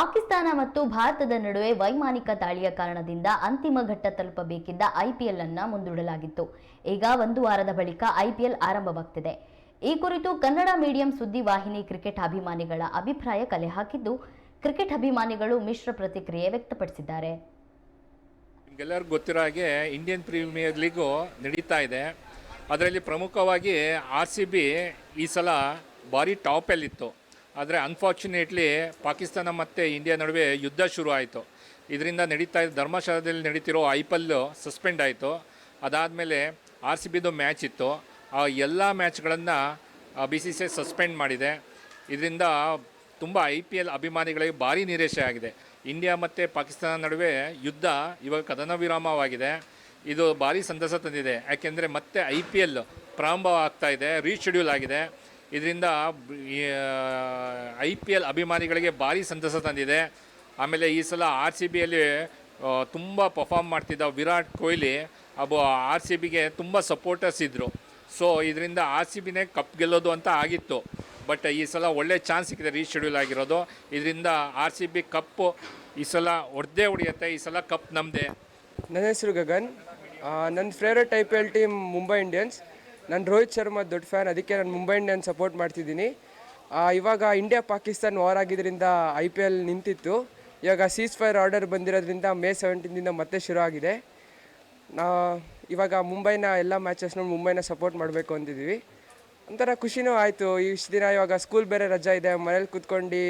ಪಾಕಿಸ್ತಾನ ಮತ್ತು ಭಾರತದ ನಡುವೆ ವೈಮಾನಿಕ ದಾಳಿಯ ಕಾರಣದಿಂದ ಅಂತಿಮ ಘಟ್ಟ ತಲುಪಬೇಕಿದ್ದ ಐಪಿಎಲ್ ಅನ್ನ ಮುಂದೂಡಲಾಗಿತ್ತು. ಈಗ ಒಂದು ವಾರದ ಬಳಿಕ ಐಪಿಎಲ್ ಆರಂಭವಾಗ್ತಿದೆ. ಈ ಕುರಿತು ಕನ್ನಡ ಮೀಡಿಯಂ ಸುದ್ದಿ ವಾಹಿನಿ ಕ್ರಿಕೆಟ್ ಅಭಿಮಾನಿಗಳ ಅಭಿಪ್ರಾಯ ಕಲೆ ಹಾಕಿದ್ದು, ಕ್ರಿಕೆಟ್ ಅಭಿಮಾನಿಗಳು ಮಿಶ್ರ ಪ್ರತಿಕ್ರಿಯೆ ವ್ಯಕ್ತಪಡಿಸಿದ್ದಾರೆ. ನಿಮಗೆಲ್ಲರಿಗೂ ಗೊತ್ತಿರೋ ಹಾಗೆ ಇಂಡಿಯನ್ ಪ್ರೀಮಿಯರ್ ಲೀಗು ನಡೀತಾ ಇದೆ. ಅದರಲ್ಲಿ ಪ್ರಮುಖವಾಗಿ ಆರ್ ಸಿ ಬಿ ಈ ಸಲ ಭಾರಿ ಟಾಪಲ್ಲಿತ್ತು. ಆದರೆ ಅನ್ಫಾರ್ಚುನೇಟ್ಲಿ ಪಾಕಿಸ್ತಾನ ಮತ್ತು ಇಂಡಿಯಾ ನಡುವೆ ಯುದ್ಧ ಶುರು ಆಯಿತು. ಇದರಿಂದ ನಡೀತಾ ಇದ್ದ ಧರ್ಮಶಾಲದಲ್ಲಿ ನಡೀತಿರೋ ಐ ಪಿ ಎಲ್ ಸಸ್ಪೆಂಡ್ ಆಯಿತು. ಅದಾದಮೇಲೆ ಆರ್ ಸಿ ಬಿದು ಮ್ಯಾಚ್ ಇತ್ತು. ಆ ಎಲ್ಲ ಮ್ಯಾಚ್ಗಳನ್ನು ಬಿ ಸಿ ಸಿ ಸಸ್ಪೆಂಡ್ ಮಾಡಿದೆ. ಇದರಿಂದ ತುಂಬ ಐ ಪಿ ಎಲ್ ಅಭಿಮಾನಿಗಳಿಗೆ ಭಾರಿ ನಿರಾಶೆ ಆಗಿದೆ. ಇಂಡಿಯಾ ಮತ್ತು ಪಾಕಿಸ್ತಾನ ನಡುವೆ ಯುದ್ಧ ಇವಾಗ ಕದನ ವಿರಾಮವಾಗಿದೆ ಇದು ಭಾರಿ ಸಂತಸ ತಂದಿದೆ. ಯಾಕೆಂದರೆ ಮತ್ತೆ ಐ ಪಿ ಎಲ್ ಪ್ರಾರಂಭ ಆಗ್ತಾ ಇದೆ ರೀಶೆಡ್ಯೂಲ್ ಆಗಿದೆ. ಇದರಿಂದ ಐ ಪಿ ಎಲ್ ಅಭಿಮಾನಿಗಳಿಗೆ ಭಾರಿ ಸಂತಸ ತಂದಿದೆ. ಆಮೇಲೆ ಈ ಸಲ ಆರ್ ಸಿ ಬಿಯಲ್ಲಿ ತುಂಬ ಪರ್ಫಾರ್ಮ್ ಮಾಡ್ತಿದ್ದ ವಿರಾಟ್ ಕೊಹ್ಲಿ ಅಬ್ಬ ಆರ್ ಸಿ ಬಿಗೆ ತುಂಬ ಸಪೋರ್ಟರ್ಸ್ ಇದ್ದರು ಸೊ ಇದರಿಂದ ಆರ್ ಸಿ ಬಿನೇ ಕಪ್ ಗೆಲ್ಲೋದು ಅಂತ ಆಗಿತ್ತು. ಬಟ್ ಈ ಸಲ ಒಳ್ಳೆ ಚಾನ್ಸ್ ಸಿಕ್ಕಿದೆ ರೀಶೆಡ್ಯೂಲ್ ಆಗಿರೋದು. ಇದರಿಂದ ಆರ್ ಸಿ ಬಿ ಕಪ್ಪು ಈ ಸಲ ಹೊಡೆದೇ ಹೊಡೆಯುತ್ತೆ ಈ ಸಲ ಕಪ್ ನಮ್ಮದೇ ನನ್ನ ಹೆಸರು ಗಗನ್. ನನ್ನ favourite I P L team Mumbai Indians ನಾನು ರೋಹಿತ್ ಶರ್ಮಾ ದೊಡ್ಡ ಫ್ಯಾನ್ ಅದಕ್ಕೆ ನಾನು ಮುಂಬೈ ಇಂಡಿಯನ್ಸ್ ಸಪೋರ್ಟ್ ಮಾಡ್ತಿದ್ದೀನಿ ಇವಾಗ ಇಂಡಿಯಾ ಪಾಕಿಸ್ತಾನ್ ವಾರ್ ಆಗಿದ್ದರಿಂದ ಐ ಪಿ ಎಲ್ ನಿಂತಿತ್ತು. ಇವಾಗ ಸೀಸ್ ಫೈರ್ ಆರ್ಡರ್ ಬಂದಿರೋದ್ರಿಂದ ಮೇ ಸೆವೆಂಟೀನಿಂದ ಮತ್ತೆ ಶುರು ಆಗಿದೆ. ನಾ, ಇವಾಗ ಮುಂಬೈನ ಎಲ್ಲ ಮ್ಯಾಚಸ್ನ ಮುಂಬೈನ ಸಪೋರ್ಟ್ ಮಾಡಬೇಕು ಅಂತಿದ್ದೀವಿ. ಒಂಥರ ಖುಷಿನೂ ಆಯಿತು. ಇಷ್ಟು ದಿನ ಇವಾಗ ಸ್ಕೂಲ್ ಬೇರೆ ರಜಾ ಇದೆ. ಮನೇಲಿ ಕೂತ್ಕೊಂಡು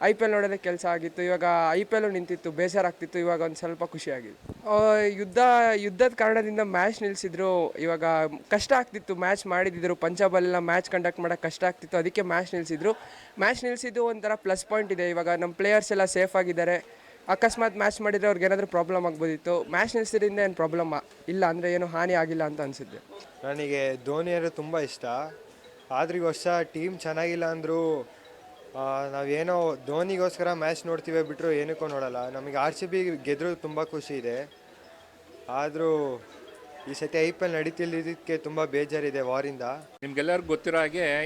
ಐ ಪಿ ಎಲ್ ನೋಡೋದೇ ಕೆಲಸ ಆಗಿತ್ತು ಇವಾಗ ಐ ಪಿ ಎಲ್ಲು ನಿಂತಿತ್ತು ಬೇಜಾರಾಗ್ತಿತ್ತು ಇವಾಗ ಒಂದು ಸ್ವಲ್ಪ ಖುಷಿಯಾಗಿದೆ. ಆ, ಯುದ್ಧ ಯುದ್ಧದ ಕಾರಣದಿಂದ ಮ್ಯಾಚ್ ನಿಲ್ಲಿಸಿದ್ರು ಇವಾಗ ಕಷ್ಟ ಆಗ್ತಿತ್ತು ಮ್ಯಾಚ್ ಮಾಡಿದ್ರು ಪಂಜಾಬಲ್ಲೆಲ್ಲ ಮ್ಯಾಚ್ ಕಂಡಕ್ಟ್ ಮಾಡೋಕೆ ಕಷ್ಟ ಆಗ್ತಿತ್ತು ಅದಕ್ಕೆ ಮ್ಯಾಚ್ ನಿಲ್ಲಿಸಿದ್ರು ಮ್ಯಾಚ್ ನಿಲ್ಲಿಸಿದ್ದು ಒಂಥರ ಪ್ಲಸ್ ಪಾಯಿಂಟ್ ಇದೆ ಇವಾಗ ನಮ್ಮ ಪ್ಲೇಯರ್ಸ್ ಎಲ್ಲ ಸೇಫ್ ಆಗಿದ್ದಾರೆ. ಅಕಸ್ಮಾತ್ ಮ್ಯಾಚ್ ಮಾಡಿದರೆ ಅವ್ರಿಗೆ ಏನಾದರೂ ಪ್ರಾಬ್ಲಮ್ ಆಗ್ಬೋದಿತ್ತು. ಮ್ಯಾಚ್ ನಿಲ್ಲಿಸಿದ್ರಿಂದ ಏನು ಪ್ರಾಬ್ಲಮ್ ಇಲ್ಲ ಅಂದರೆ ಏನು ಹಾನಿ ಆಗಿಲ್ಲ ಅಂತ ಅನಿಸಿದ್ದೆ ನನಗೆ ಧೋನಿ ಅಂದರೆ ತುಂಬ ಇಷ್ಟ. ಆದ್ರೆ ಈ ವರ್ಷ ಟೀಮ್ ಚೆನ್ನಾಗಿಲ್ಲ ಅಂದರೂ ನಾವೇನೋ ಧೋನಿಗೋಸ್ಕರ ಮ್ಯಾಚ್ ನೋಡ್ತೀವಿ ಬಿಟ್ಟರು ಏನಕ್ಕೂ ನೋಡಲ್ಲ. ನಮಗೆ ಆರ್ ಸಿ ಬಿ ಗೆದ್ರೂ ತುಂಬ ಖುಷಿ ಇದೆ. ಆದರೂ ಈ ಸತಿ ಐ ಪಿ ಎಲ್ ನಡೀತಿಲ್ಲದಕ್ಕೆ ತುಂಬ ಬೇಜಾರಿದೆ ವಾರಿಂದ ನಿಮ್ಗೆಲ್ಲರಿಗೂ ಗೊತ್ತಿರೋ ಹಾಗೆ